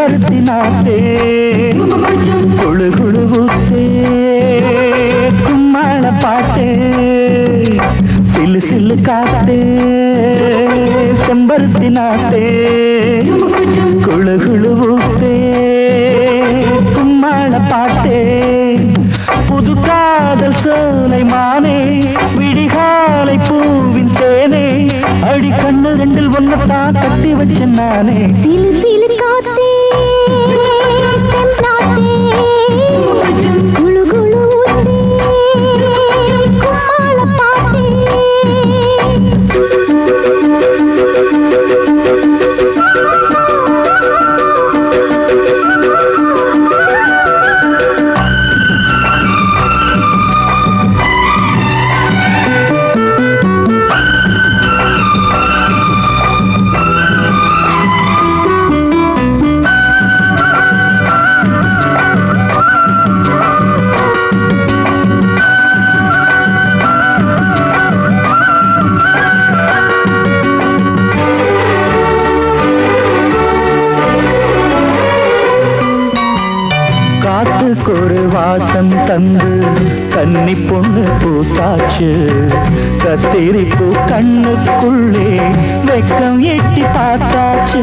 நாத்தே குழு குழு ஊத்தே கும்மாள பாட்டே. சில்லு சில்லு காத்தே. செம்பருத்தி குழு குழு ஊத்தே கும்மாள பாட்டே. புது காதல் சோலை மானே கட்டி வச்ச நானே. சிலு சிலு காத்தே. காத்துக்கு ஒரு வாசம் தந்து கன்னி பொண்ணு பூத்தாச்சு. கத்திரிப்பு கண்ணுக்குள்ளே வெக்கம் எட்டி பார்த்தாச்சு.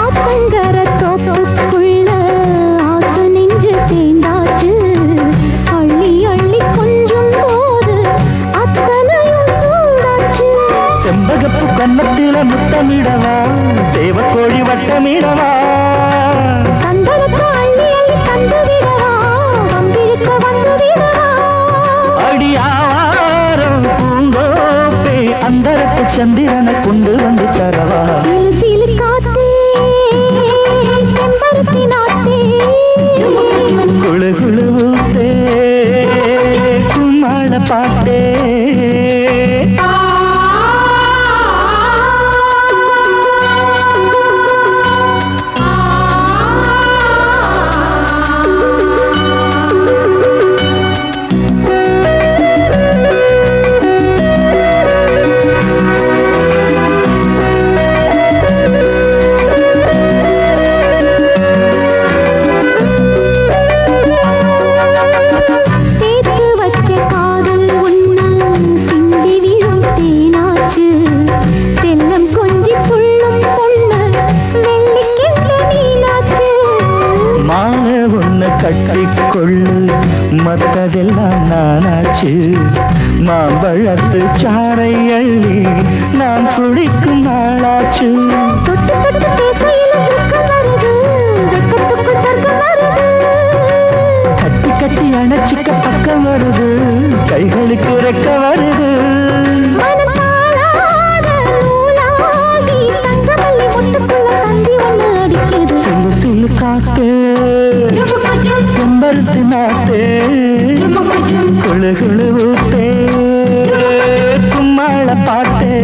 ஆத்தங்கர தோப்புக்குள்ள ஆசை நெஞ்சு சேர்ந்தாச்சு. அள்ளி அள்ளி கொஞ்சம் போது அத்தனையும் சூடாச்சு. செம்பகப்பு கன்னத்தில முத்தமிடவா? சேவக்கோழி வட்டமிடவா? சந்தனத்தை சந்திரனை கொண்டு வந்து தரவா? குழு குழு மத்ததெல்லாம் நானாச்சு. மாம்பழத்து சாறை அள்ளி நான் குடிக்கும் நாளாச்சு. கட்டி கட்டி அணைச்சிக்க பக்கம் வருது. கைகளுக்கு ரெக்க வருது. பருத்தி நாட்டே குழு குழு ஊட்டே கும்மாள பாட்டே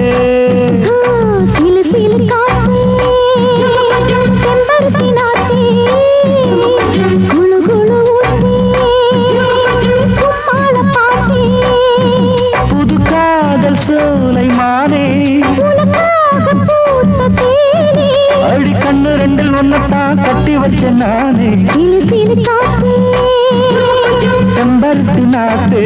சோலை மானே அடி கண்ணு ரெண்டு கண்ணத்தான் கட்டி வச்ச நானே? செம்பருத்தி நாத்தே.